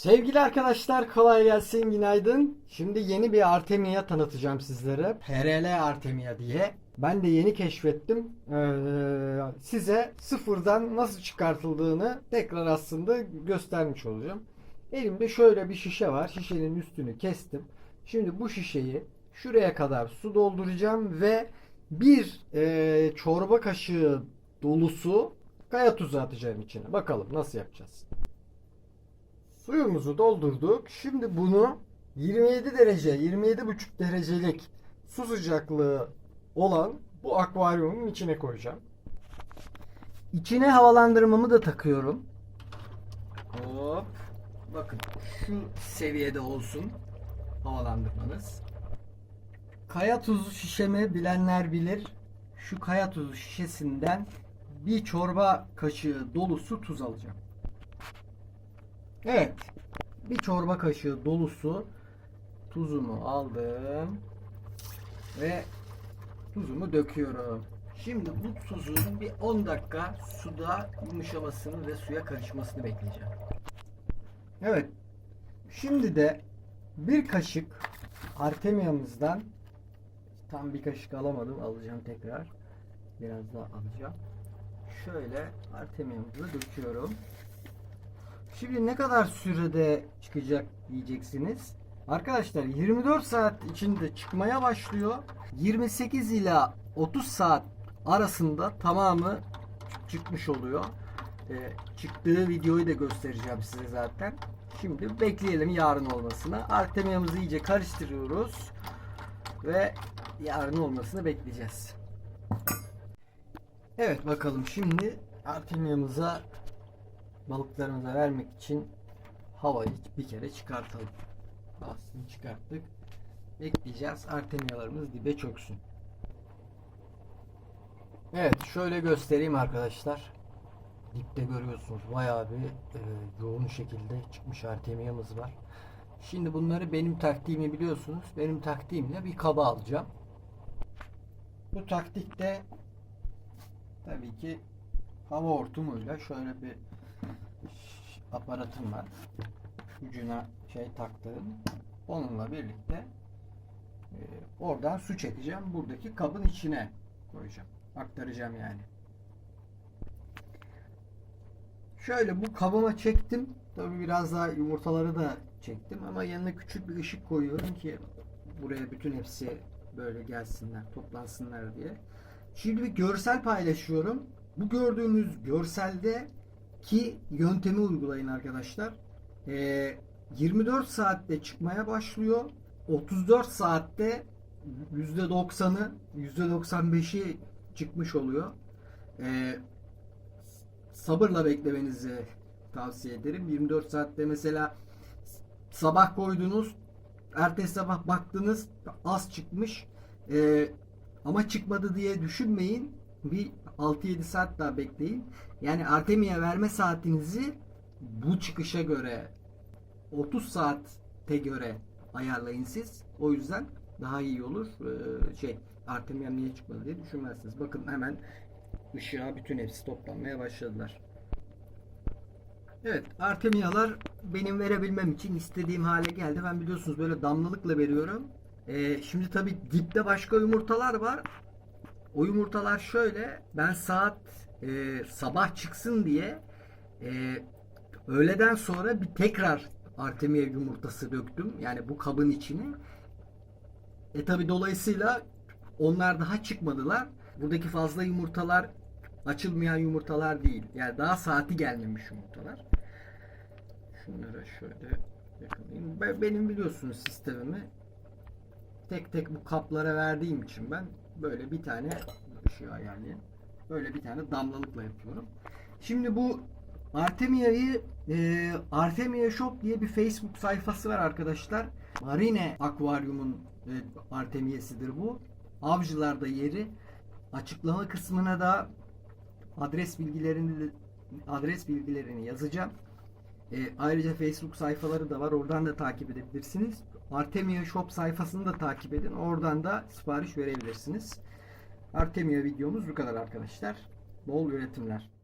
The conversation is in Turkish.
Sevgili arkadaşlar kolay gelsin günaydın. Şimdi yeni bir Artemia tanıtacağım sizlere. PRL Artemia diye. Ben de yeni keşfettim. Ee, size sıfırdan nasıl çıkartıldığını tekrar aslında göstermiş olacağım. Elimde şöyle bir şişe var. Şişenin üstünü kestim. Şimdi bu şişeyi şuraya kadar su dolduracağım ve bir e, çorba kaşığı dolusu kaya tuzu atacağım içine. Bakalım nasıl yapacağız. Suyumuzu doldurduk. Şimdi bunu 27 derece, 27,5 derecelik su sıcaklığı olan bu akvaryumun içine koyacağım. İçine havalandırmamı da takıyorum. Hop. Bakın şu seviyede olsun havalandırmanız. Kaya tuzu şişemi bilenler bilir. Şu kaya tuzu şişesinden bir çorba kaşığı dolusu tuz alacağım. Evet. Bir çorba kaşığı dolusu tuzumu aldım ve tuzumu döküyorum. Şimdi bu tuzun bir 10 dakika suda yumuşamasını ve suya karışmasını bekleyeceğim. Evet. Şimdi de bir kaşık Artemia'mızdan tam bir kaşık alamadım. Alacağım tekrar. Biraz daha alacağım. Şöyle Artemia'mızı döküyorum. Şimdi ne kadar sürede çıkacak diyeceksiniz. Arkadaşlar 24 saat içinde çıkmaya başlıyor. 28 ila 30 saat arasında tamamı çıkmış oluyor. Ee, çıktığı videoyu da göstereceğim size zaten. Şimdi bekleyelim yarın olmasını. Artemia'mızı iyice karıştırıyoruz. Ve yarın olmasını bekleyeceğiz. Evet bakalım şimdi Artemia'mıza balıklarımıza vermek için havayı bir kere çıkartalım. Aslında çıkarttık. Bekleyeceğiz. Artemiyalarımız dibe çöksün. Evet şöyle göstereyim arkadaşlar. Dipte görüyorsunuz bayağı bir e, yoğun şekilde çıkmış artemiyamız var. Şimdi bunları benim taktiğimi biliyorsunuz. Benim taktiğimle bir kaba alacağım. Bu taktikte tabii ki hava hortumuyla şöyle bir aparatım var. Ucuna şey taktığım. Onunla birlikte e, oradan su çekeceğim. Buradaki kabın içine koyacağım. Aktaracağım yani. Şöyle bu kabıma çektim. Tabi biraz daha yumurtaları da çektim ama yanına küçük bir ışık koyuyorum ki buraya bütün hepsi böyle gelsinler, toplansınlar diye. Şimdi bir görsel paylaşıyorum. Bu gördüğünüz görselde ki yöntemi uygulayın arkadaşlar. Ee, 24 saatte çıkmaya başlıyor. 34 saatte %90'ı %95'i çıkmış oluyor. Ee, sabırla beklemenizi tavsiye ederim. 24 saatte mesela sabah koydunuz ertesi sabah baktınız az çıkmış Ee, ama çıkmadı diye düşünmeyin. Bir 6-7 saat daha bekleyin. Yani Artemia verme saatinizi bu çıkışa göre 30 saate göre ayarlayın siz. O yüzden daha iyi olur. Ee, şey Artemia niye çıkmadı diye düşünmezsiniz. Bakın hemen ışığa bütün hepsi toplanmaya başladılar. Evet, Artemialar benim verebilmem için istediğim hale geldi. Ben biliyorsunuz böyle damlalıkla veriyorum. Ee, şimdi tabi dipte başka yumurtalar var. O yumurtalar şöyle. Ben saat e, sabah çıksın diye e, öğleden sonra bir tekrar Artemia yumurtası döktüm. Yani bu kabın içine. E tabi dolayısıyla onlar daha çıkmadılar. Buradaki fazla yumurtalar açılmayan yumurtalar değil. Yani daha saati gelmemiş yumurtalar. Şunları şöyle yakalayayım. Ben- Benim biliyorsunuz sistemimi tek tek bu kaplara verdiğim için ben böyle bir tane ışığı ayarlayayım. Böyle bir tane damlalıkla yapıyorum. Şimdi bu Artemia'yı e, Artemia Shop diye bir Facebook sayfası var arkadaşlar. Marine Akvaryum'un e, Artemia'sidir bu. Avcılarda yeri. Açıklama kısmına da adres bilgilerini adres bilgilerini yazacağım. E, ayrıca Facebook sayfaları da var. Oradan da takip edebilirsiniz. Artemia Shop sayfasını da takip edin. Oradan da sipariş verebilirsiniz. Artemia videomuz bu kadar arkadaşlar. Bol üretimler.